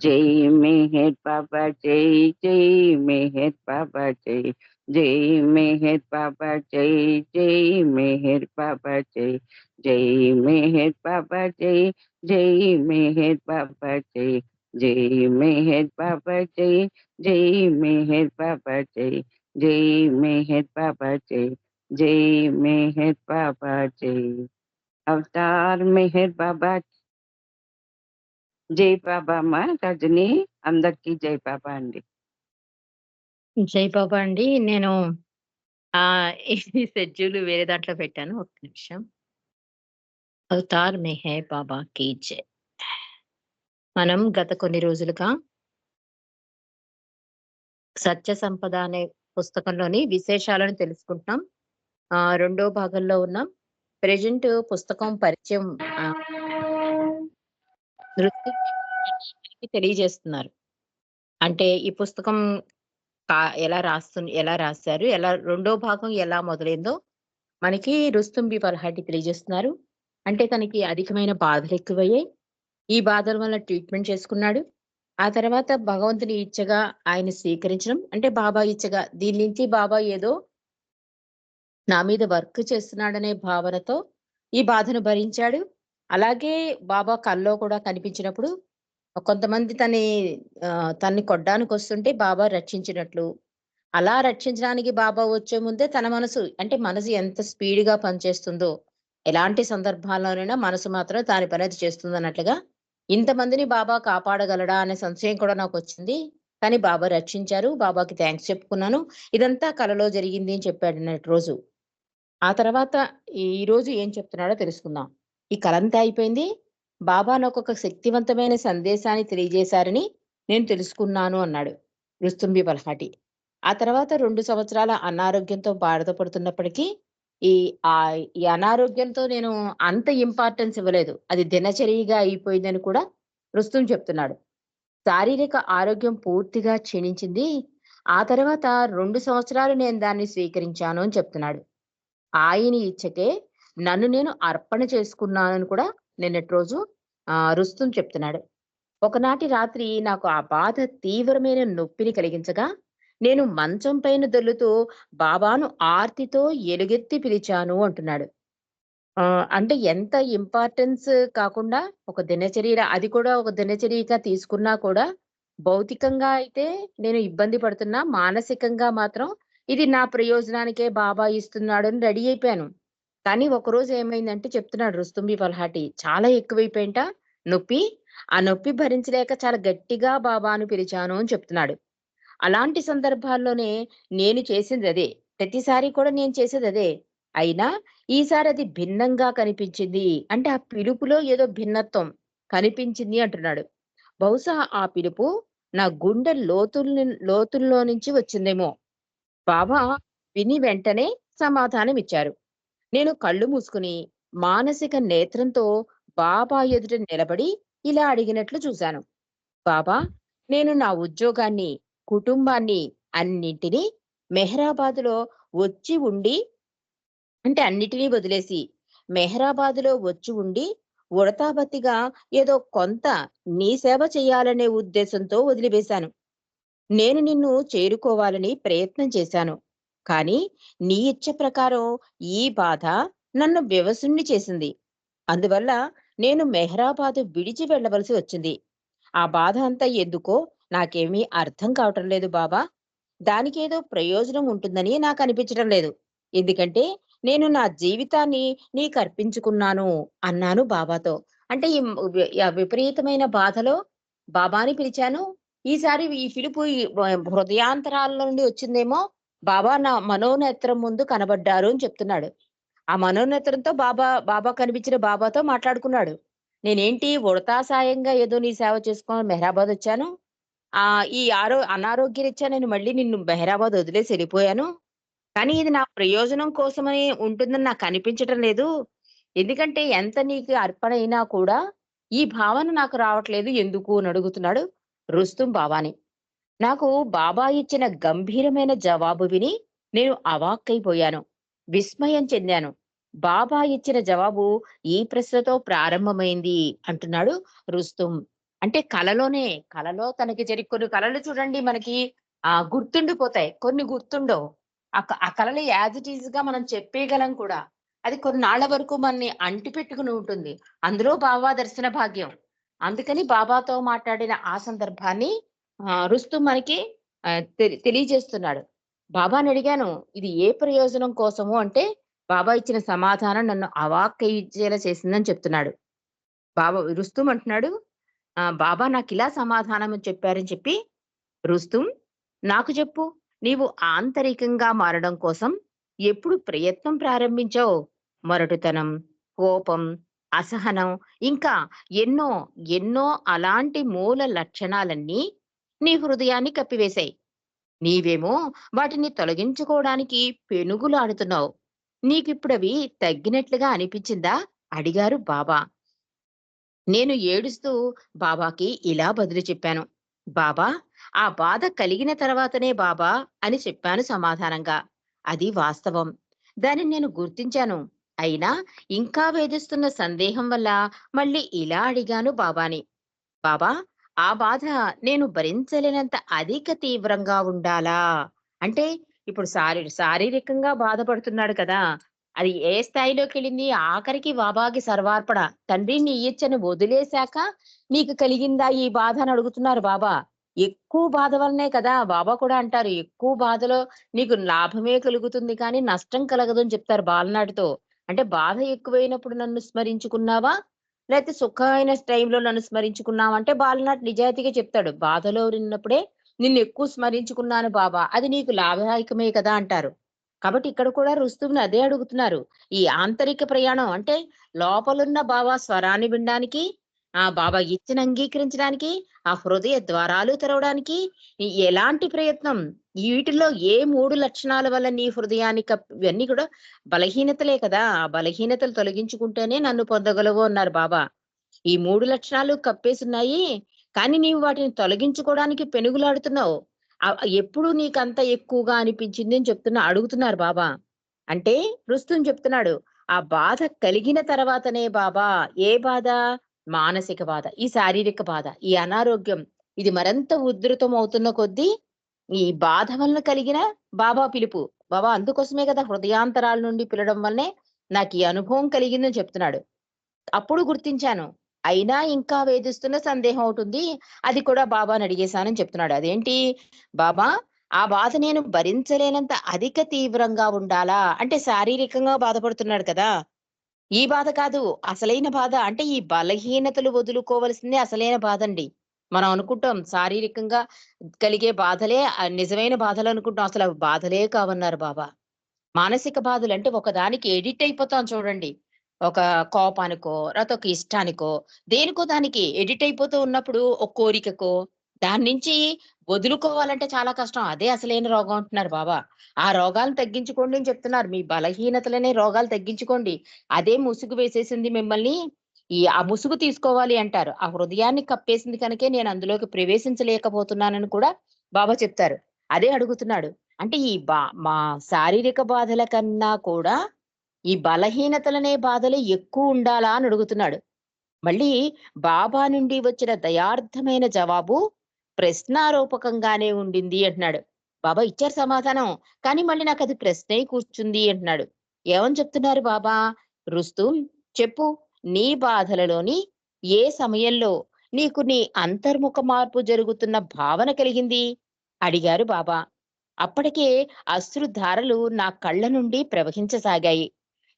జై మెహర్ బాబా జై జై మెహర్ బాబా జై జై మెహర్ బాబా జై జై మెహర్ బాబా జై జై మెహర్ బాబా జై జై మెహర్ బాబా జై జై మెహర్ బాబా జై జై మెహర్ బాబా జై జై మెహర్ బాబా జై జై మెహర్ బాబా జై అవతార్ మెహర్ బాబా జై బాబా అమ్మ రజని అందరికి జై బాబా అండి. జై బాబా అండి. నేను ఆ ఈ షెడ్యూల్ వేరే దాంట్లో పెట్టాను. ఒక నిమిషం. అవతార్ మెహే బాబా కీ జై. మనం గత కొన్ని రోజులుగా సత్య సంపద అనే పుస్తకంలోని విశేషాలను తెలుసుకుంటున్నాం. ఆ రెండో భాగంలో ఉన్నాం. ప్రజెంట్ పుస్తకం పరిచయం నృత్య తెలియజేస్తున్నారు. అంటే ఈ పుస్తకం ఎలా రాస్తు ఎలా రాశారు ఎలా రెండో భాగం ఎలా మొదలైందో మనకి రుస్తుంబి పల్హాటి తెలియజేస్తున్నారు. అంటే తనకి అధికమైన బాధలు ఎక్కువయ్యాయి. ఈ బాధల వల్ల ట్రీట్మెంట్ చేసుకున్నాడు. ఆ తర్వాత భగవంతుని ఇచ్చగా ఆయన స్వీకరించడం. అంటే బాబా ఇచ్చగా దీని నుంచి బాబా ఏదో నా మీద వర్క్ చేస్తున్నాడనే భావనతో ఈ బాధను భరించాడు. అలాగే బాబా కల్లో కూడా కనిపించినప్పుడు కొంతమంది తని తన్ని కొట్టడానికి వస్తుంటే బాబా రక్షించినట్లు. అలా రక్షించడానికి బాబా వచ్చే ముందే తన మనసు అంటే మనసు ఎంత స్పీడ్గా పనిచేస్తుందో ఎలాంటి సందర్భాల్లోనైనా మనసు మాత్రం దాని పని అది చేస్తుంది అన్నట్లుగా ఇంతమందిని బాబా కాపాడగలడా అనే సంశయం కూడా నాకు వచ్చింది. కానీ బాబా రక్షించారు. బాబాకి థ్యాంక్స్ చెప్పుకున్నాను. ఇదంతా కలలో జరిగింది అని చెప్పాడు నిన్నటి రోజు. ఆ తర్వాత ఈ రోజు ఏం చెప్తున్నాడో తెలుసుకుందాం. ఈ కలంతా అయిపోయింది. బాబా నాకు ఒక శక్తివంతమైన సందేశాన్ని తెలియజేశారని నేను తెలుసుకున్నాను అన్నాడు రుస్తుంబి బల్హాటి ఆ తర్వాత రెండు సంవత్సరాల అనారోగ్యంతో బాధపడుతున్నప్పటికీ ఈ ఆ ఈ అనారోగ్యంతో నేను అంత ఇంపార్టెన్స్ ఇవ్వలేదు. అది దినచర్యగా అయిపోయిందని కూడా రుస్తుం చెప్తున్నాడు. శారీరక ఆరోగ్యం పూర్తిగా క్షీణించింది. ఆ తర్వాత రెండు సంవత్సరాలు నేను దాన్ని స్వీకరించాను అని చెప్తున్నాడు. ఆయన ఇచ్చకే నన్ను నేను అర్పణ చేసుకున్నానని కూడా నిన్నటి రోజు ఆ రుస్తుం చెప్తున్నాడు. ఒకనాటి రాత్రి నాకు ఆ బాధ తీవ్రమైన నొప్పిని కలిగించగా నేను మంచం పైన దొల్లుతూ బాబాను ఆర్తితో ఎలుగెత్తి పిలిచాను అంటున్నాడు. అంటే ఎంత ఇంపార్టెన్స్ కాకుండా ఒక దినచర్య అది కూడా ఒక దినచర్యగా తీసుకున్నా కూడా భౌతికంగా అయితే నేను ఇబ్బంది పడుతున్నా మానసికంగా మాత్రం ఇది నా ప్రయోజనానికే బాబా ఇస్తున్నాడు అని రెడీ అయిపోయాను. కానీ ఒకరోజు ఏమైందంటే చెప్తున్నాడు రుస్తుంబి పల్హాటి చాలా ఎక్కువైపోయింట నొప్పి ఆ నొప్పి భరించలేక చాలా గట్టిగా బాబాను పిలిచాను అని చెప్తున్నాడు. అలాంటి సందర్భాల్లోనే నేను చేసింది అదే ప్రతిసారి కూడా నేను చేసేది అదే. అయినా ఈసారి అది భిన్నంగా కనిపించింది అంటే ఆ పిలుపులో ఏదో భిన్నత్వం కనిపించింది అంటున్నాడు. బహుశా ఆ పిలుపు నా గుండె లోతుల్ని లోతుల్లో నుంచి వచ్చిందేమో. బాబా విని వెంటనే సమాధానం ఇచ్చారు నేను కళ్ళు మూసుకుని మానసిక నేత్రంతో బాబా ఎదుట నిలబడి ఇలా అడిగినట్లు చూశాను. బాబా నేను నా ఉద్యోగాన్ని కుటుంబాన్ని అన్నింటినీ మెహరాబాదులో వచ్చి ఉండి అంటే అన్నిటినీ వదిలేసి మెహరాబాదులో వచ్చి ఉండి ఉడతాబత్తిగా ఏదో కొంత నీ సేవ చేయాలనే ఉద్దేశంతో వదిలివేశాను. నేను నిన్ను చేరుకోవాలని ప్రయత్నం చేశాను. కానీ నీ ఇచ్చ ప్రకారం ఈ బాధ నన్ను వ్యవసుణ్ణి చేసింది. అందువల్ల నేను మెహరాబాదు విడిచి వెళ్ళవలసి వచ్చింది. ఆ బాధ అంతా ఎందుకో నాకేమీ అర్థం కావటం లేదు బాబా. దానికేదో ప్రయోజనం ఉంటుందని నాకు అనిపించడం లేదు. ఎందుకంటే నేను నా జీవితాన్ని నీకు అర్పించుకున్నాను అన్నాను బాబాతో. అంటే ఈ విపరీతమైన బాధలో బాబాని పిలిచాను. ఈసారి ఈ పిలుపు ఈ హృదయాంతరాల నుండి వచ్చిందేమో బాబా నా మనోనేత్రం ముందు కనబడ్డారు అని చెప్తున్నాడు. ఆ మనోనేత్రంతో బాబా బాబా కనిపించిన బాబాతో మాట్లాడుకున్నాడు. నేనేంటి ఉడతా సాయంగా ఏదో నీ సేవ చేసుకొని మెహరాబాద్ వచ్చాను? ఆ ఈ ఆరో అనారోగ్యరీత్యా నేను మళ్ళీ నిన్ను మెహరాబాద్ వదిలేసి వెళ్ళిపోయాను? కానీ ఇది నా ప్రయోజనం కోసమని ఉంటుందని నాకు అనిపించటం లేదు. ఎందుకంటే ఎంత నీకు అర్పణ అయినా కూడా ఈ భావన నాకు రావట్లేదు ఎందుకు అని అడుగుతున్నాడు రుస్తుం బాబాని నాకు బాబా ఇచ్చిన గంభీరమైన జవాబు విని నేను అవాక్కైపోయాను విస్మయం చెందాను బాబా ఇచ్చిన జవాబు ఈ ప్రశ్నతో ప్రారంభమైంది అంటున్నాడు రుస్తుం అంటే కలలోనే కలలో తనకి జరిగి కొన్ని కలలు చూడండి మనకి ఆ గుర్తుండిపోతాయి. కొన్ని గుర్తుండవు. ఆ కళలు యాజ్ ఇట్ ఈస్‌గా మనం చెప్పేయగలం కూడా. అది కొన్నాళ్ళ వరకు మనని అంటిపెట్టుకుని ఉంటుంది. అందులో బాబా దర్శన భాగ్యం. అందుకని బాబాతో మాట్లాడిన ఆ సందర్భాన్ని రుస్తుం మనకి తెలియజేస్తున్నాడు తెలి తెలియజేస్తున్నాడు. "ఇది ఏ ప్రయోజనం కోసము?" అంటే బాబా ఇచ్చిన సమాధానం నన్ను అవాక్కయ్యేలా చేసిందని చెప్తున్నాడు. బాబా రుస్తుం అంటున్నాడు, బాబా నాకు ఇలా సమాధానం చెప్పారని" చెప్పి, "రుస్తుం నాకు చెప్పు. నీవు ఆంతరికంగా మారడం కోసం ఎప్పుడు ప్రయత్నం ప్రారంభించావు? మొరటుతనం, కోపం, అసహనం ఇంకా ఎన్నో, ఎన్నో అలాంటి మూల లక్షణాలన్నీ నీ హృదయాన్ని కప్పివేశాయి. నీవేమో వాటిని తొలగించుకోవడానికి పెనుగులాడుతున్నావు. నీకిప్పుడవి తగ్గినట్లుగా అనిపించిందా?" అడిగారు బాబా. నేను ఏడుస్తూ బాబాకి ఇలా బదులు చెప్పాను. "బాబా ఆ బాధ కలిగిన తర్వాతనే బాబా" అని చెప్పాను సమాధానంగా. "అది వాస్తవం. దానిని నేను గుర్తించాను. అయినా ఇంకా వేధిస్తున్న సందేహం వల్ల మళ్ళీ ఇలా అడిగాను బాబాని. బాబా ఆ బాధ నేను భరించలేనంత అధిక తీవ్రంగా ఉండాలా?" అంటే ఇప్పుడు శారీ శారీరకంగా బాధపడుతున్నాడు కదా! అది ఏ స్థాయిలోకెళ్ళింది? ఆఖరికి బాబాకి సర్వార్పణ. తండ్రి నీ ఇచ్చను వదిలేశాక నీకు కలిగిందా ఈ బాధ అని అడుగుతున్నారు బాబా. ఎక్కువ బాధ వల్లనే కదా! బాబా కూడా అంటారు, "ఎక్కువ బాధలో నీకు లాభమే కలుగుతుంది కానీ నష్టం కలగదు" అని చెప్తారు బాలనాటితో. అంటే బాధ ఎక్కువైనప్పుడు నన్ను స్మరించుకున్నావా? లేకపోతే సుఖమైన టైంలో నన్ను స్మరించుకున్నామంటే బాలనాటి నిజాయితీగా చెప్తాడు. బాధలో ఉన్నప్పుడే నిన్ను ఎక్కువ స్మరించుకున్నాను బాబా. అది నీకు లాభదాయకమే కదా! అంటారు. కాబట్టి ఇక్కడ కూడా రుస్తువుని అదే అడుగుతున్నారు. ఈ ఆంతరిక ప్రయాణం అంటే లోపలున్న బాబా స్వరాన్ని వినడానికి, ఆ బాబా ఇచ్చిన అంగీకరించడానికి, ఆ హృదయ ద్వారాలు తెరవడానికి ఎలాంటి ప్రయత్నం? వీటిలో ఏ మూడు లక్షణాల వల్ల నీ హృదయాన్ని కప్ ఇవన్నీ కూడా బలహీనతలే కదా! ఆ బలహీనతలు తొలగించుకుంటేనే నన్ను పొందగలవు అన్నారు బాబా. ఈ మూడు లక్షణాలు కప్పేసున్నాయి. కానీ నీవు వాటిని తొలగించుకోవడానికి పెనుగులాడుతున్నావు. ఎప్పుడు నీకంత ఎక్కువగా అనిపించింది అని చెప్తున్నా అడుగుతున్నారు బాబా. అంటే రుస్తుం చెప్తున్నాడు. ఆ బాధ కలిగిన తర్వాతనే బాబా ఏ బాధ? మానసిక బాధ, ఈ శారీరక బాధ, ఈ అనారోగ్యం ఇది మరింత ఉధృతం అవుతున్న కొద్దీ ఈ బాధ వలన కలిగిన బాబా పిలుపు. బాబా అందుకోసమే కదా హృదయాంతరాల నుండి పిలవడం వల్లనే నాకు ఈ అనుభవం కలిగిందని చెప్తున్నాడు. అప్పుడు గుర్తించాను. అయినా ఇంకా వేధిస్తున్న సందేహం అవుతుంది అది కూడా బాబాని అడిగేశానని చెప్తున్నాడు. అదేంటి? బాబా ఆ బాధ నేను భరించలేనంత అధిక తీవ్రంగా ఉండాలా? అంటే శారీరకంగా బాధపడుతున్నాడు కదా! ఈ బాధ కాదు. అసలైన బాధ అంటే ఈ బలహీనతలు వదులుకోవలసిందే అసలైన బాధ అండి మనం అనుకుంటాం శారీరకంగా కలిగే బాధలే నిజమైన బాధలు అనుకుంటాం. అసలు అవి బాధలే కావన్నారు బాబా. మానసిక బాధలు అంటే ఒకదానికి ఎడిట్ అయిపోతాం చూడండి. ఒక కోపానికో, లేకపోతే ఒక ఇష్టానికో, దేనికో దానికి ఎడిట్ అయిపోతూ ఉన్నప్పుడు ఒక కోరికకో, దాని నుంచి వదులుకోవాలంటే చాలా కష్టం. అదే అసలైన రోగం అంటున్నారు బాబా. ఆ రోగాలను తగ్గించుకోండి అని చెప్తున్నారు. మీ బలహీనతలనే రోగాలు తగ్గించుకోండి. అదే ముసుగు వేసేసింది మిమ్మల్ని. ఈ ఆ ముసుగు తీసుకోవాలి అంటారు. ఆ హృదయాన్ని కప్పేసింది కనుకే నేను అందులోకి ప్రవేశించలేకపోతున్నానని కూడా బాబా చెప్తారు. అదే అడుగుతున్నాడు. అంటే ఈ బా మా శారీరక బాధల కన్నా కూడా ఈ బలహీనతలనే బాధలు ఎక్కువ ఉండాలా అని అడుగుతున్నాడు. మళ్ళీ బాబా నుండి వచ్చిన దయార్థమైన జవాబు ప్రశ్నారూపకంగానే ఉండింది అంటున్నాడు. బాబా ఇచ్చారు సమాధానం. కానీ మళ్ళీ నాకు అది ప్రశ్నే కూర్చుంది అంటున్నాడు. ఏమని చెప్తున్నారు బాబా? రుస్తుం చెప్పు నీ బాధలలోని ఏ సమయంలో నీకు నీ అంతర్ముఖ మార్పు జరుగుతున్న భావన కలిగింది? అడిగారు బాబా. అప్పటికే అశ్రుధారలు నా కళ్ళ నుండి ప్రవహించసాగాయి.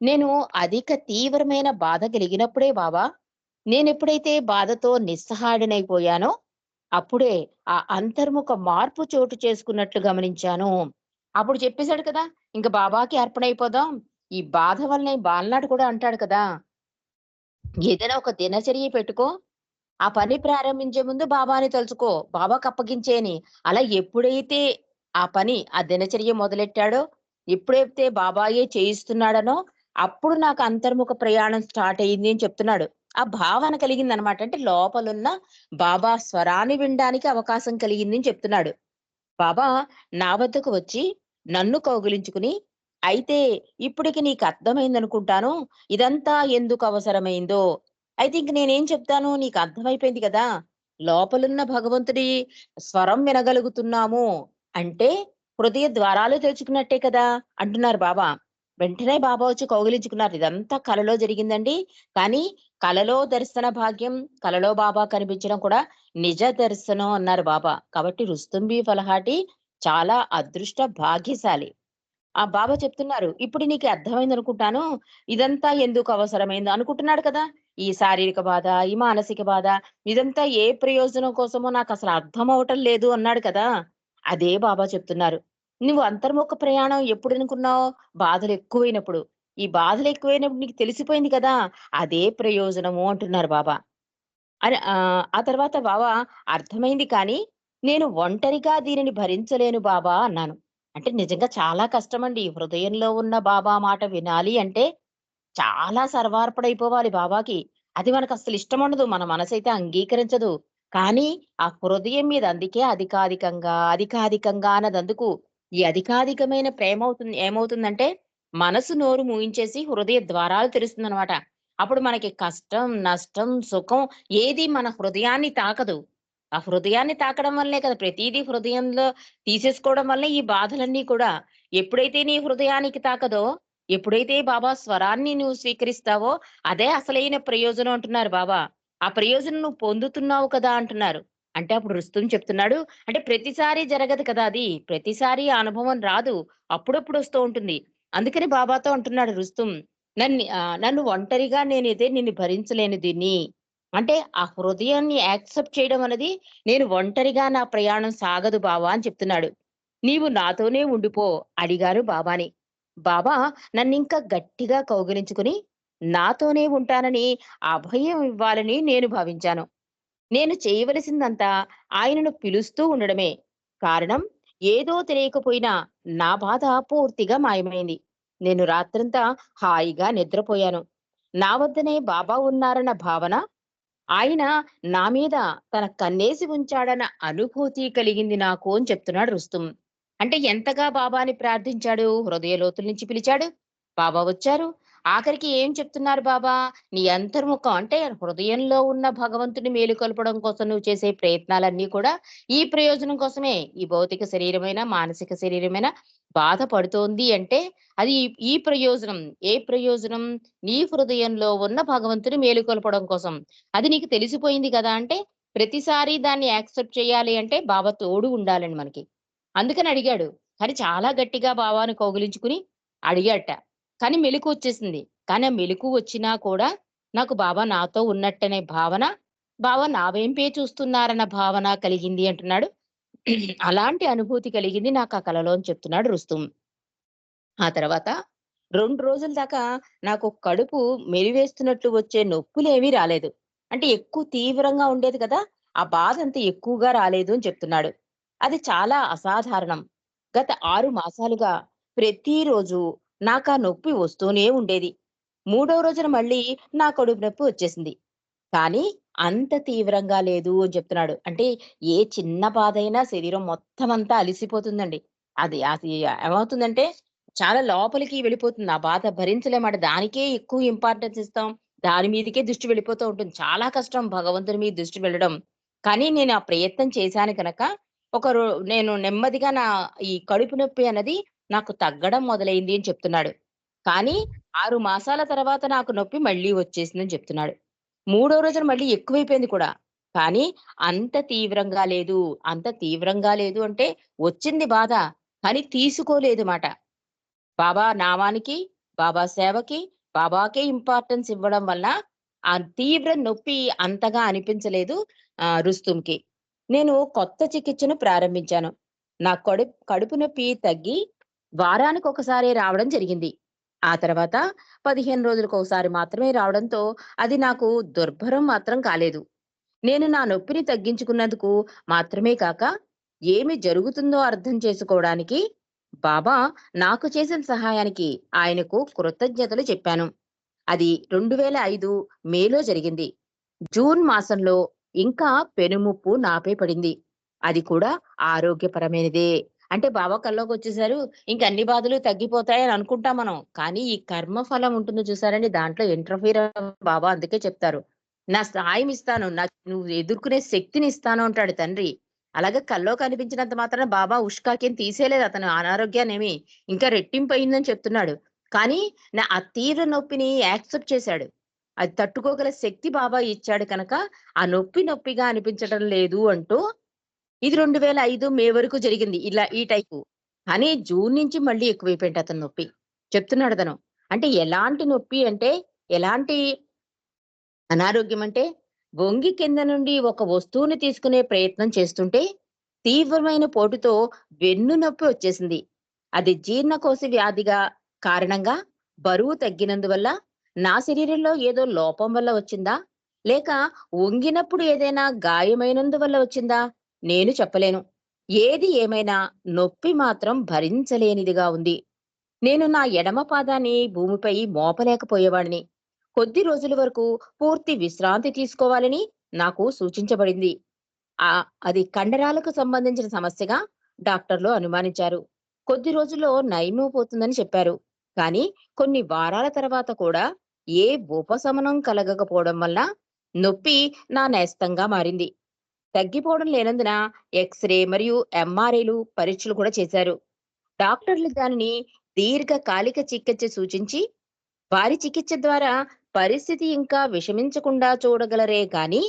నేను అధిక తీవ్రమైన బాధ కలిగినప్పుడే బాబా నేనెప్పుడైతే బాధతో నిస్సహాయనైపోయానో అప్పుడే ఆ అంతర్ముఖ మార్పు చోటు చేసుకున్నట్లు గమనించాను. అప్పుడు చెప్పేశాడు కదా! ఇంక బాబాకి అర్పణైపోదాం. ఈ బాధ వల్లనే బాలనాడు కూడా అంటాడు కదా! ఏదైనా ఒక దినచర్య పెట్టుకో. ఆ పని ప్రారంభించే ముందు బాబాని తలుచుకో. బాబాకి అప్పగించేని అలా ఎప్పుడైతే ఆ పని, ఆ దినచర్య మొదలెట్టాడో, ఎప్పుడైతే బాబాయే చేయిస్తున్నాడనో, అప్పుడు నాకు అంతర్ముఖ ప్రయాణం స్టార్ట్ అయింది అని చెప్తున్నాడు. ఆ భావన కలిగిందనమాట. అంటే లోపలున్న బాబా స్వరాన్ని వినడానికి అవకాశం కలిగిందని చెప్తున్నాడు. బాబా నా వద్దకు వచ్చి నన్ను కౌగిలించుకుని, "అయితే ఇప్పటికి నీకు అర్థమైందనుకుంటాను. ఇదంతా ఎందుకు అవసరమైందో. అయితే ఇంక నేనేం చెప్తాను నీకు అర్థమైపోయింది కదా! లోపలున్న భగవంతుడి స్వరం వినగలుగుతున్నాము అంటే హృదయ ద్వారాలు తెరుచుకున్నట్టే కదా అంటున్నారు బాబా వెంటనే బాబా వచ్చి కౌగిలించుకున్నారు ఇదంతా కలలో జరిగిందండి కానీ కలలో దర్శన భాగ్యం కలలో బాబా కనిపించడం కూడా నిజ దర్శనం అన్నారు బాబా. కాబట్టి రుస్తుంబి ఫలహాటి చాలా అదృష్ట భాగ్యశాలి. ఆ బాబా చెప్తున్నారు ఇప్పుడు నీకు అర్థమైంది అనుకుంటాను ఇదంతా ఎందుకు అవసరమైంది? అనుకుంటున్నాడు కదా. ఈ శారీరక బాధ ఈ మానసిక బాధ ఇదంతా ఏ ప్రయోజనం కోసమో నాకు అసలు అర్థం అవటం లేదు అన్నాడు కదా. అదే బాబా చెప్తున్నారు నువ్వు అంతర్ముఖ ప్రయాణం ఎప్పుడు అనుకున్నావు? బాధలు ఎక్కువైనప్పుడు. ఈ బాధలు ఎక్కువైనప్పుడు నీకు తెలిసిపోయింది కదా అదే ప్రయోజనము అంటున్నారు బాబా. అని ఆ తర్వాత బాబా అర్థమైంది కానీ నేను ఒంటరిగా దీనిని భరించలేను బాబా అన్నాను. అంటే నిజంగా చాలా కష్టం అండి హృదయంలో ఉన్న బాబా మాట వినాలి అంటే చాలా సర్వార్పడైపోవాలి బాబాకి. అది మనకు అసలు ఇష్టం ఉండదు మన మనసు అయితే అంగీకరించదు. కానీ ఆ హృదయం మీద అందుకే అధికాధికంగా అధికాధికంగా అన్నదందుకు ఈ అధికాధికమైన ప్రేమ అవుతుంది ఏమవుతుందంటే మనసు నోరు మూయించేసి హృదయ ద్వారాలు తెరుస్తుందనమాట అప్పుడు మనకి కష్టం నష్టం సుఖం ఏది మన హృదయాన్ని తాకదు. ఆ హృదయాన్ని తాకడం వల్లే కదా ప్రతిదీ హృదయంలో తీసేసుకోవడం వల్లే ఈ బాధలన్నీ కూడా. ఎప్పుడైతే నీ హృదయానికి తాకదో ఎప్పుడైతే బాబా స్వరాన్ని నువ్వు స్వీకరిస్తావో అదే అసలైన ప్రయోజనం అంటున్నారు బాబా. ఆ ప్రయోజనం నువ్వు పొందుతున్నావు కదా అంటున్నారు. అంటే అప్పుడు రుస్తుం చెప్తున్నాడు అంటే ప్రతిసారి జరగదు కదా అది. ప్రతిసారి అనుభవం రాదు. అప్పుడప్పుడు వస్తూ ఉంటుంది. అందుకని బాబాతో అంటున్నాడు రుస్తుం నన్ను ఆ, నన్ను ఒంటరిగా నేనైతే నిన్ను భరించలేను దీన్ని. అంటే ఆ హృదయాన్ని యాక్సెప్ట్ చేయడం అనేది నేను ఒంటరిగా నా ప్రయాణం సాగదు బావా అని చెప్తున్నాడు. నీవు నాతోనే ఉండిపో అడిగారు బాబాని. బాబా నన్ను ఇంకా గట్టిగా కౌగిలించుకుని నాతోనే ఉంటానని అభయం ఇవ్వాలని నేను భావించాను. నేను చేయవలసిందంతా ఆయనను పిలుస్తూ ఉండడమే. కారణం ఏదో తెలియకపోయినా నా బాధ పూర్తిగా మాయమైంది. నేను రాత్రంతా హాయిగా నిద్రపోయాను. నా వద్దనే బాబా ఉన్నారన్న భావన ఆయన నా మీద తన కన్నేసి ఉంచాడన్న అనుభూతి కలిగింది నాకు అని చెప్తున్నాడు రుస్తుం. అంటే ఎంతగా బాబాని ప్రార్థించాడు? హృదయ లోతుల నుంచి పిలిచాడు? బాబా వచ్చారు. ఆఖరికి ఏం చెప్తున్నారు బాబా? నీ అంతర్ముఖం అంటే హృదయంలో ఉన్న భగవంతుని మేలుకొల్పడం కోసం నువ్వు చేసే ప్రయత్నాలన్నీ కూడా ఈ ప్రయోజనం కోసమే. ఈ భౌతిక శరీరమైన మానసిక శరీరమైన బాధపడుతోంది అంటే అది ఈ- ప్రయోజనం. ఏ ప్రయోజనం? నీ హృదయంలో ఉన్న భగవంతుని మేలుకొల్పడం కోసం. అది నీకు తెలిసిపోయింది కదా అంటే ప్రతిసారి దాన్ని యాక్సెప్ట్ చేయాలి అంటే బాబా తోడు ఉండాలండి మనకి. అందుకని అడిగాడు. కానీ చాలా గట్టిగా బాబాను కౌగిలించుకుని అడిగాట కానీ మెలకు వచ్చేసింది. కానీ ఆ మెలకు వచ్చినా కూడా నాకు బాబా నాతో ఉన్నట్టనే భావన బాబా నా వెంపే చూస్తున్నారన్న భావన కలిగింది అంటున్నాడు. అలాంటి అనుభూతి కలిగింది నాకు ఆ కలలో అని చెప్తున్నాడు రుస్తుం. ఆ తర్వాత రెండు రోజుల దాకా నాకు కడుపు మెరివేస్తున్నట్లు వచ్చే నొప్పులేమీ రాలేదు. అంటే ఎక్కువ తీవ్రంగా ఉండేది కదా ఆ బాధ అంత ఎక్కువగా రాలేదు అని చెప్తున్నాడు. అది చాలా అసాధారణం. గత ఆరు మాసాలుగా ప్రతిరోజు నాకు ఆ నొప్పి వస్తూనే ఉండేది. మూడో రోజున మళ్ళీ నా కడుపు నొప్పి వచ్చేసింది. కానీ అంత తీవ్రంగా లేదు అని చెప్తున్నాడు. అంటే ఏ చిన్న బాధ అయినా శరీరం మొత్తం అంతా అలిసిపోతుందండి. అది అది ఏమవుతుందంటే చాలా లోపలికి వెళ్ళిపోతుంది. ఆ బాధ భరించలేమాట. దానికే ఎక్కువ ఇంపార్టెన్స్ ఇస్తాం. దాని మీదకే దృష్టి వెళ్ళిపోతూ ఉంటుంది. చాలా కష్టం భగవంతుని మీద దృష్టి వెళ్ళడం. కానీ నేను ఆ ప్రయత్నం చేశాను కనుక ఒక రో- నేను నెమ్మదిగా నా ఈ కడుపు నొప్పి అన్నది నాకు తగ్గడం మొదలైంది అని చెప్తున్నాడు. కానీ ఆరు మాసాల తర్వాత నాకు నొప్పి మళ్ళీ వచ్చేసిందని చెప్తున్నాడు. మూడో రోజున మళ్ళీ ఎక్కువైపోయింది కూడా. కానీ అంత తీవ్రంగా లేదు అంత తీవ్రంగా లేదు అంటే వచ్చింది బాధ కానీ తీసుకోలేదు మాట. బాబా నామానికి బాబా సేవకి బాబాకే ఇంపార్టెన్స్ ఇవ్వడం వల్ల ఆ తీవ్ర నొప్పి అంతగా అనిపించలేదు ఆ రుస్తుంకి నేను కొత్త చికిత్సను ప్రారంభించాను. నా కడుపు కడుపు నొప్పి తగ్గి వారానికి ఒకసారి రావడం జరిగింది. ఆ తర్వాత పదిహేను రోజులకు ఒకసారి మాత్రమే రావడంతో అది నాకు దుర్భరం మాత్రం కాలేదు. నేను నా నొప్పిని తగ్గించుకున్నందుకు మాత్రమే కాక ఏమి జరుగుతుందో అర్థం చేసుకోవడానికి బాబా నాకు చేసిన సహాయానికి ఆయనకు కృతజ్ఞతలు చెప్పాను. అది రెండు వేల ఐదు మేలో జరిగింది. జూన్ మాసంలో ఇంకా పెనుముప్పు నాపై పడింది. అది కూడా ఆరోగ్యపరమైనదే. అంటే బాబా కల్లోకి వచ్చేసారు ఇంక అన్ని బాధలు తగ్గిపోతాయని అనుకుంటాం మనం. కానీ ఈ కర్మ ఫలం ఉంటుంది చూసారండి దాంట్లో ఇంటర్ఫీర్ బాబా అందుకే చెప్తారు. నా సహాయం ఇస్తాను నాకు నువ్వు ఎదుర్కొనే శక్తిని ఇస్తాను అంటాడు తండ్రి. అలాగే కల్లో కనిపించినంత మాత్రాన బాబా ఉష్కాకేం తీసేయలేదు అతను అనారోగ్యాన్ని ఇంకా రెట్టింపు అయిందని చెప్తున్నాడు. కానీ నా ఆ తీవ్ర నొప్పిని యాక్సెప్ట్ చేశాడు. అది తట్టుకోగల శక్తి బాబా ఇచ్చాడు కనుక ఆ నొప్పి నొప్పిగా అనిపించడం లేదు అంటూ ఇది రెండు వేల ఐదు మే వరకు జరిగింది ఇలా ఈ టైపు. కానీ జూన్ నుంచి మళ్ళీ ఎక్కువైపోయింది అతను నొప్పి. చెప్తున్నాడు అతను. అంటే ఎలాంటి నొప్పి అంటే ఎలాంటి అనారోగ్యం అంటే వంగి కింద నుండి ఒక వస్తువుని తీసుకునే ప్రయత్నం చేస్తుంటే తీవ్రమైన పోటుతో వెన్ను నొప్పి వచ్చేసింది. అది జీర్ణకోశ వ్యాధిగా కారణంగా బరువు తగ్గినందువల్ల నా శరీరంలో ఏదో లోపం వల్ల వచ్చిందా? లేక వంగినప్పుడు ఏదైనా గాయమైనందువల్ల వచ్చిందా? నేను చెప్పలేను. ఏది ఏమైనా నొప్పి మాత్రం భరించలేనిదిగా ఉంది. నేను నా ఎడమ పాదాన్ని భూమిపై మోపలేకపోయేవాడిని. కొద్ది రోజుల వరకు పూర్తి విశ్రాంతి తీసుకోవాలని నాకు సూచించబడింది. ఆ అది కండరాలకు సంబంధించిన సమస్యగా డాక్టర్లు అనుమానించారు. కొద్ది రోజుల్లో నయమైపోతుందని చెప్పారు. కానీ కొన్ని వారాల తర్వాత కూడా ఏ ఉపశమనం కలగకపోవడం వల్ల నొప్పి నా నేస్తంగా మారింది. తగ్గిపోవడం లేనందున ఎక్స్రే మరియు ఎంఆర్ఐలు పరీక్షలు కూడా చేశారు. డాక్టర్లు దానిని దీర్ఘకాలిక చికిత్స సూచించి వారి చికిత్స ద్వారా పరిస్థితి ఇంకా విషమించకుండా చూడగలరే గాని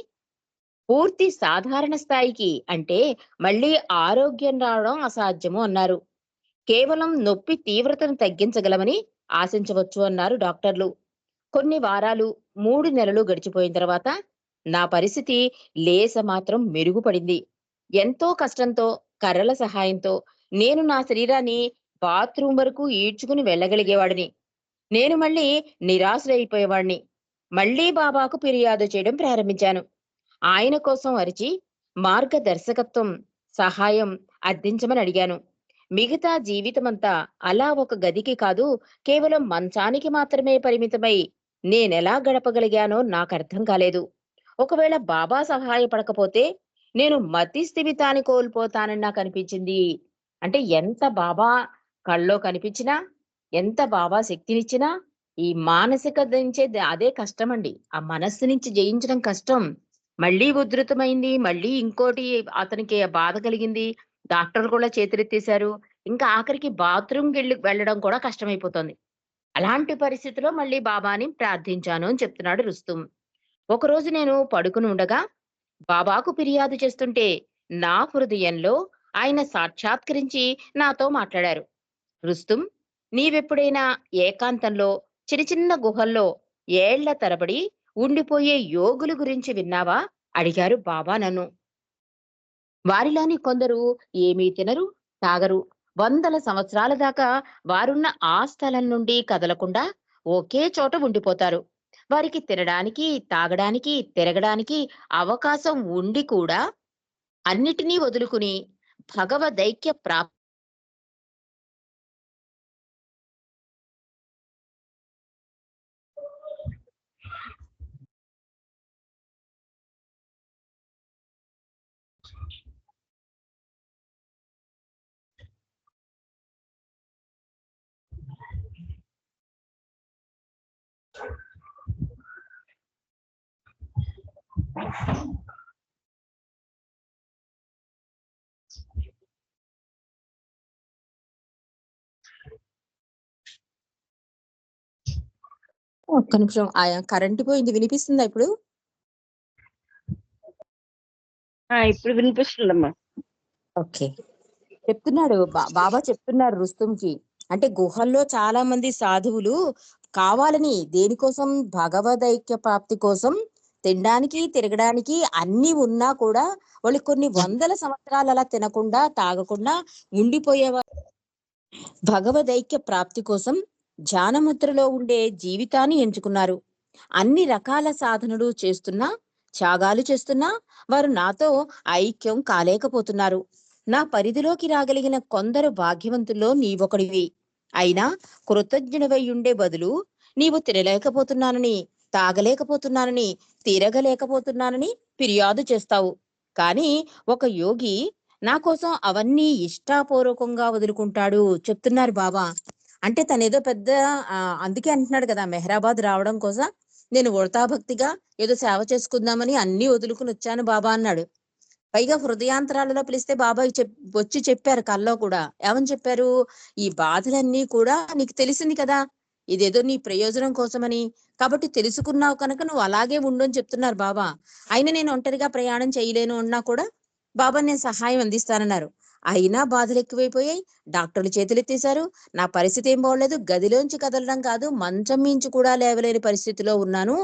పూర్తి సాధారణ స్థాయికి అంటే మళ్ళీ ఆరోగ్యం రావడం అసాధ్యము అన్నారు. కేవలం నొప్పి తీవ్రతను తగ్గించగలమని ఆశించవచ్చు అన్నారు డాక్టర్లు. కొన్ని వారాలు మూడు నెలలు గడిచిపోయిన తర్వాత నా పరిస్థితి లేస మాత్రం మెరుగుపడింది. ఎంతో కష్టంతో కర్రల సహాయంతో నేను నా శరీరాన్ని బాత్రూం వరకు ఈడ్చుకుని వెళ్ళగలిగేవాడిని. నేను మళ్ళీ నిరాశలైపోయేవాడిని మళ్ళీ బాబాకు ఫిర్యాదు చేయడం ప్రారంభించాను. ఆయన కోసం అరిచి మార్గదర్శకత్వం సహాయం అర్థించమని అడిగాను. మిగతా జీవితమంతా అలా ఒక గదికి కాదు కేవలం మంచానికి మాత్రమే పరిమితమై నేనెలా గడపగలిగానో నాకు అర్థం కాలేదు. ఒకవేళ బాబా సహాయపడకపోతే నేను మతి స్థిమితాన్ని కోల్పోతానని నాకు అనిపించింది. అంటే ఎంత బాబా కళ్ళలో కనిపించినా ఎంత బాబా శక్తినిచ్చినా ఈ మానసిక నుంచే అదే కష్టం అండి. ఆ మనస్సు నుంచి జయించడం కష్టం. మళ్ళీ ఉధృతమైంది మళ్ళీ ఇంకోటి అతనికి బాధ కలిగింది. డాక్టర్ కూడా చేతులెత్తేశారు. ఇంకా ఆఖరికి బాత్రూమ్కి వెళ్ళి వెళ్ళడం కూడా కష్టమైపోతుంది. అలాంటి పరిస్థితిలో మళ్ళీ బాబాని ప్రార్థించాను అని చెప్తున్నాడు రుస్తుం. ఒకరోజు నేను పడుకుని ఉండగా బాబాకు ఫిర్యాదు చేస్తుంటే నా హృదయంలో ఆయన సాక్షాత్కరించి నాతో మాట్లాడారు. రుస్తుం నీవెప్పుడైనా ఏకాంతంలో చిన్న చిన్న గుహల్లో ఏళ్ళ తరబడి ఉండిపోయే యోగుల గురించి విన్నావా? అడిగారు బాబా నన్ను. వారిలోని కొందరు ఏమీ తినరు తాగరు. వందల సంవత్సరాల దాకా వారున్న ఆ స్థలం నుండి కదలకుండా ఒకే చోట ఉండిపోతారు. వారికి తినడానికి తాగడానికి తిరగడానికి అవకాశం ఉండి కూడా అన్నిటినీ వదులుకుని భగవదైక్య ప్రాప్ ఒక్క నిమిషం. ఆయా కరెంట్ పోయింది. వినిపిస్తుందా ఇప్పుడు? ఆ, ఇప్పుడు వినిపిస్తుందమ్మా. ఓకే. చెప్తున్నాడు. బాబా చెప్తున్నారు రుస్తుంకి అంటే గుహల్లో చాలా మంది సాధువులు కావాలని దేనికోసం? భగవదైక్య ప్రాప్తి కోసం తినడానికి తిరగడానికి అన్ని ఉన్నా కూడా వాళ్ళు కొన్ని వందల సంవత్సరాలు అలా తినకుండా తాగకుండా ఉండిపోయేవారు భగవదైక్య ప్రాప్తి కోసం ధ్యానముద్రలో ఉండే జీవితాన్ని ఎంచుకున్నారు. అన్ని రకాల సాధనలు చేస్తున్నా త్యాగాలు చేస్తున్నా వారు నాతో ఐక్యం కాలేకపోతున్నారు. నా పరిధిలోకి రాగలిగిన కొందరు భాగ్యవంతుల్లో నీవొకడివి. అయినా కృతజ్ఞుడవై ఉండే బదులు నీవు తినలేకపోతున్నానని తాగలేకపోతున్నానని తిరగలేకపోతున్నానని ఫిర్యాదు చేస్తావు. కానీ ఒక యోగి నా కోసం అవన్నీ ఇష్టాపూర్వకంగా వదులుకుంటాడు చెప్తున్నారు బాబా అంటే తనేదో పెద్ద అందుకే అంటున్నాడు కదా మెహరాబాద్ రావడం కోసం నేను భక్తిగా ఏదో సేవ చేసుకుందామని అన్ని వదులుకుని వచ్చాను బాబా అన్నాడు. పైగా హృదయాంతరాలలో పిలిస్తే బాబాయ్ వచ్చి చెప్పారు కల్లో కూడా. ఏమని చెప్పారు? ఈ బాధలన్నీ కూడా నీకు తెలిసింది కదా. ఇదేదో నీ ప్రయోజనం కోసమని. కాబట్టి తెలుసుకున్నావు కనుక నువ్వు అలాగే ఉండు అని చెప్తున్నారు బాబా. అయినా నేను ఒంటరిగా ప్రయాణం చేయలేను అన్నా కూడా బాబా నేను సహాయం అందిస్తానన్నారు. అయినా బాధలు ఎక్కువైపోయాయి. డాక్టర్లు చేతులెత్తేశారు. నా పరిస్థితి ఏం బాగోలేదు. గదిలోంచి కదలడం కాదు మంచం మించి కూడా లేవలేని పరిస్థితిలో ఉన్నాను.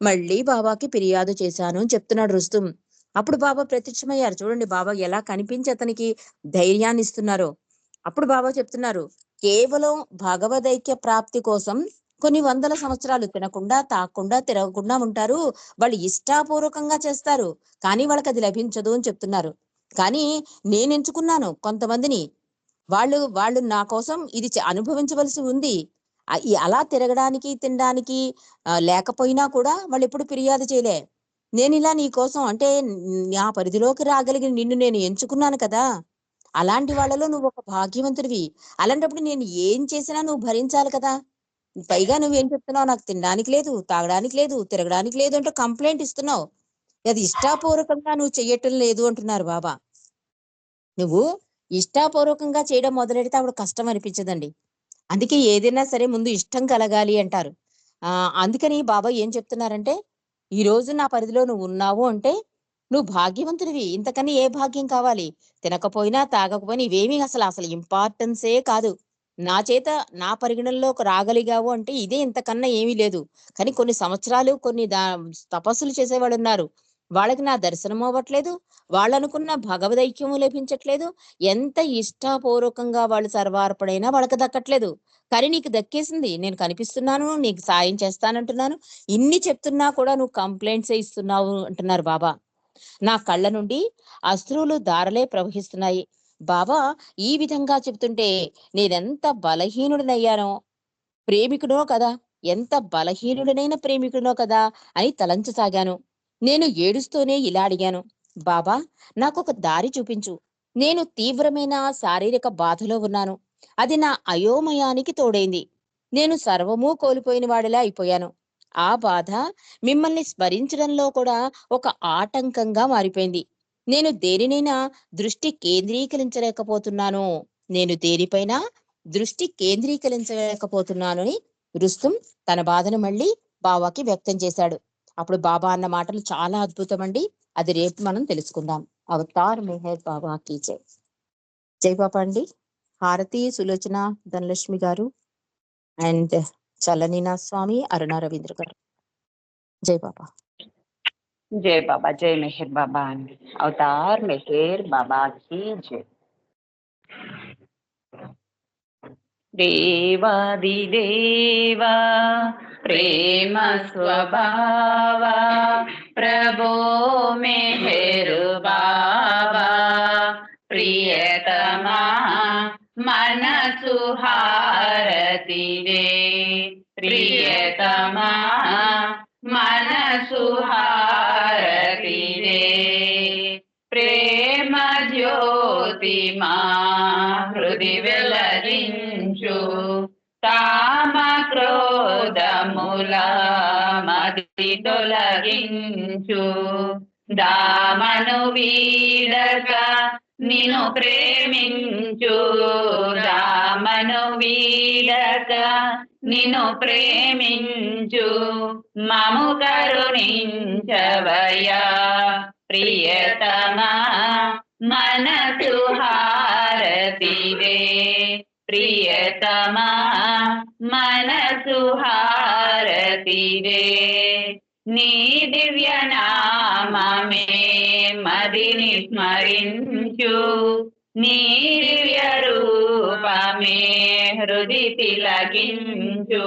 మళ్ళీ బాబాకి ఫిర్యాదు చేశాను అని చెప్తున్నాడు రుస్తుం. అప్పుడు బాబా ప్రత్యక్షమయ్యారు. చూడండి బాబా ఎలా కనిపించి అతనికి ధైర్యాన్ని ఇస్తున్నారో. అప్పుడు బాబా చెప్తున్నారు కేవలం భగవదైక్య ప్రాప్తి కోసం కొన్ని వందల సంవత్సరాలు తినకుండా తాకుండా తిరగకుండా ఉంటారు. వాళ్ళు ఇష్టాపూర్వకంగా చేస్తారు. కానీ వాళ్ళకి అది లభించదు అని చెప్తున్నారు. కానీ నేను ఎంచుకున్నాను కొంతమందిని. వాళ్ళు వాళ్ళు నా కోసం ఇది అనుభవించవలసి ఉంది. అలా తిరగడానికి తినడానికి లేకపోయినా కూడా వాళ్ళు ఎప్పుడు ఫిర్యాదు చేయలే. నేను ఇలా నీ కోసం అంటే నా పరిధిలోకి రాగలిగిన నిన్ను నేను ఎంచుకున్నాను కదా. అలాంటి వాళ్ళలో నువ్వు ఒక భాగ్యవంతుడివి. అలాంటప్పుడు నేను ఏం చేసినా నువ్వు భరించాలి కదా. పైగా నువ్వేం చెప్తున్నావు? నాకు తినడానికి లేదు తాగడానికి లేదు తిరగడానికి లేదు అంటే కంప్లైంట్ ఇస్తున్నావు. అది ఇష్టాపూర్వకంగా నువ్వు చెయ్యటం లేదు అంటున్నారు బాబా. నువ్వు ఇష్టాపూర్వకంగా చేయడం మొదలెడితే అప్పుడు కష్టం అనిపించదండి. అందుకే ఏదైనా సరే ముందు ఇష్టం కలగాలి అంటారు. ఆ అందుకని బాబా ఏం చెప్తున్నారంటే ఈ రోజు నా పరిధిలో నువ్వు ఉన్నావు అంటే నువ్వు భాగ్యవంతుడివి. ఇంతకని ఏ భాగ్యం కావాలి? తినకపోయినా తాగకపోయినా ఇవేమీ అసలు అసలు ఇంపార్టెన్సే కాదు. నా చేత నా పరిగణనలోకి రాగలిగావు అంటే ఇదే ఇంతకన్నా ఏమీ లేదు. కానీ కొన్ని సంవత్సరాలు కొన్ని దా తపస్సులు చేసేవాళ్ళు ఉన్నారు. వాళ్ళకి నా దర్శనం అవ్వట్లేదు. వాళ్ళు అనుకున్న భగవదైక్యము లభించట్లేదు. ఎంత ఇష్టపూర్వకంగా వాళ్ళు సర్వార్పడైనా వాళ్ళకి దక్కట్లేదు. కానీ నీకు దక్కేసింది. నేను కనిపిస్తున్నాను నీకు సాయం చేస్తానంటున్నాను. ఇన్ని చెప్తున్నా కూడా నువ్వు కంప్లైంట్స్ ఇస్తున్నావు అంటున్నారు బాబా. నా కళ్ళ నుండి అశ్రువులు దారలే ప్రవహిస్తున్నాయి. బాబా ఈ విధంగా చెప్తుంటే నేనెంత బలహీనుడినయ్యానో. ప్రేమికుడో కదా ఎంత బలహీనుడినైన ప్రేమికుడినో కదా అని తలంచసాగాను. నేను ఏడుస్తూనే ఇలా అడిగాను. బాబా నాకు ఒక దారి చూపించు. నేను తీవ్రమైన శారీరక బాధలో ఉన్నాను. అది నా అయోమయానికి తోడైంది. నేను సర్వము కోల్పోయిన వాడిలా అయిపోయాను. ఆ బాధ మిమ్మల్ని స్మరించడంలో కూడా ఒక ఆటంకంగా మారిపోయింది. నేను దేనినైనా దృష్టి కేంద్రీకరించలేకపోతున్నాను. నేను దేనిపైన దృష్టి కేంద్రీకరించలేకపోతున్నాను అని రుస్తుం తన బాధను మళ్ళీ బాబాకి వ్యక్తం చేశాడు. అప్పుడు బాబా అన్న మాటలు చాలా అద్భుతం అండి అది రేపు మనం తెలుసుకుందాం. అవతార్ మెహర్ బాబా కీ జై. జై బాబా అండి. హారతి సులోచన ధనలక్ష్మి గారు. అండ్ चलनीना स्वामी, अरुण रविंद्र गार जय बाबा। जय बाबा, जय मेहर बाबा, अवतार मेहर बाबा की जय। देवा देवा प्रेम स्वभाव, प्रभो मेहर बाबा, प्रियतमा మనసు హారతివే ప్రియతమా మనసు హారతివే ప్రేమ జ్యోతిమా హృది వెలదించు కామ క్రోధముల మది తొలగించు. దామను వీడక నిను ప్రేమించు రామను వీడక. నిను ప్రేమించు మము కరుణించవయా ప్రియతమా మనసు హారతిదే ప్రియతమా మనసు హారతిదే నీ దివ్య నామే మదిని స్మరించు. నీ దివ్య రూపమే హృది తిలకించు.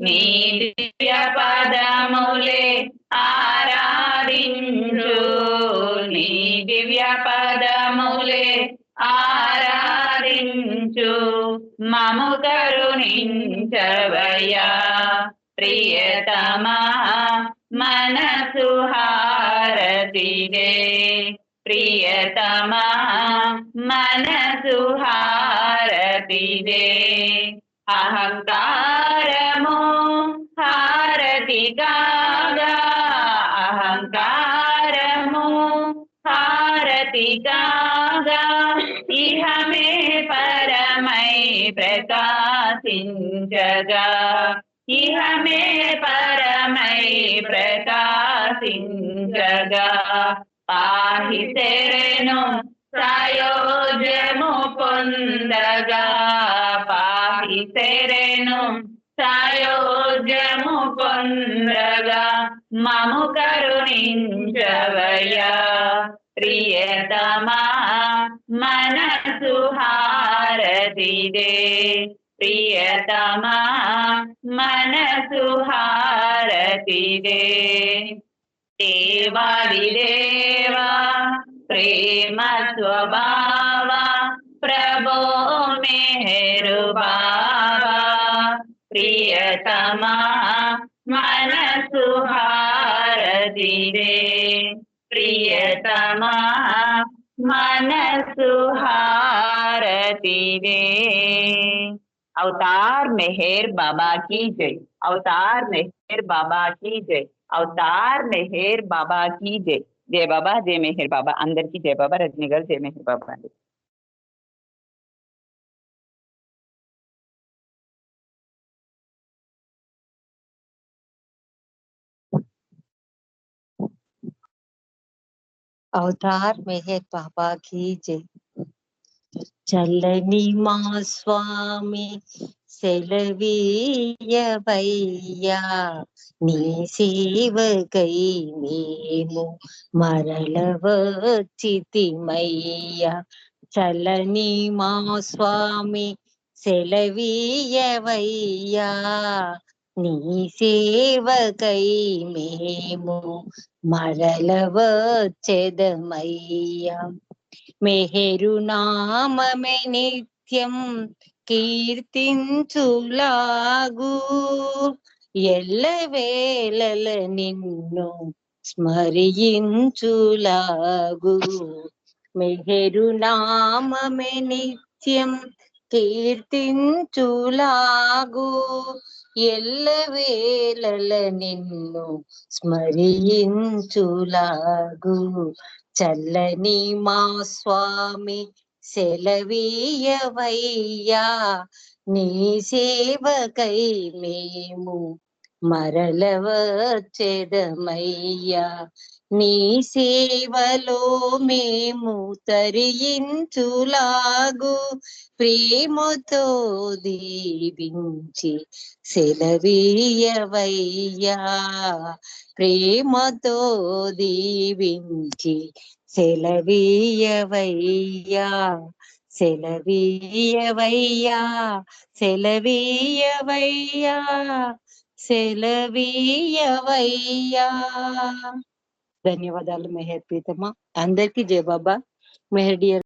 నీ దివ్య పదములే ఆరాధించు. నీ దివ్య పదములే ఆరాధించు. మము కరుణించవయ్యా. ಪ್ರಿಯತಮಾ ಮನಸು ಹಾರತಿಗೆ ಪ್ರಿಯತಮಾ ಮನಸು ಹಾರತಿಗೆ ಅಹಂಕಾರಮೋ ಹಾರತಿಗಾಗ ಅಹಂಕಾರಮೋ ಹಾರತಿಗಾಗ ఇహమే పరమై ప్రకాశించగా ఇహమే పరమై ప్రకాశించగా. పాహి తెరను సాయోజ్యము పొందగా. పాహి తెరను సాయోజ్యము పొందగా. మము కరుణించవయ ప్రియతమా మనసు హారతిదే. ప్రియతమా మనసు హారతిదే దేవాది దేవా ప్రేమ స్వభావ ప్రభో మేరు బాబా ప్రియతమా మనసు హారతిదే ప్రియతమా మనసు अवतार मेहर बाबा की जय। अवतार मेहर बाबा की जय। अवतार मेहर बाबा की जय। जय बाबा, जय मेहर बाबा। अंदर की जय बाबा रजनीगर जय मेहर बाबा। अवतार मेहर बाबा की जय। చల్లని మా స్వామి సెలవీయవయ్యా నీ సేవకై మేము మరల వచ్చితిమయ్యా చల్లని మా స్వామి సెలవీయవయ్యా నీ సేవకై మేము మరల మెహరునామే నిత్యం కీర్తించులాగు. ఎల్లవేళల నిన్ను స్మరించులాగు. మెహరునామే నిత్యం కీర్తించులాగు. ఎల్లవేళల నిన్ను స్మరించులాగు. చల్లని మా స్వామి సెలవీయవయ్యా నీ సేవకై మేము మరల వచ్చెదమయ్యా నీ సేవలో మేము తరించులాగు ప్రేమతో దీవించి సెలవీయవయ్యా. ప్రేమతో దీవించి సెలవీయవయ్యా. సెలవీయవయ్యా. సెలవీయవయ్యా. సెలవీయవయ్యా. ధన్యవాదాలు మెహర్ ప్రీతమ్మ అందరికీ జయ బాబా మెహర్ డియర్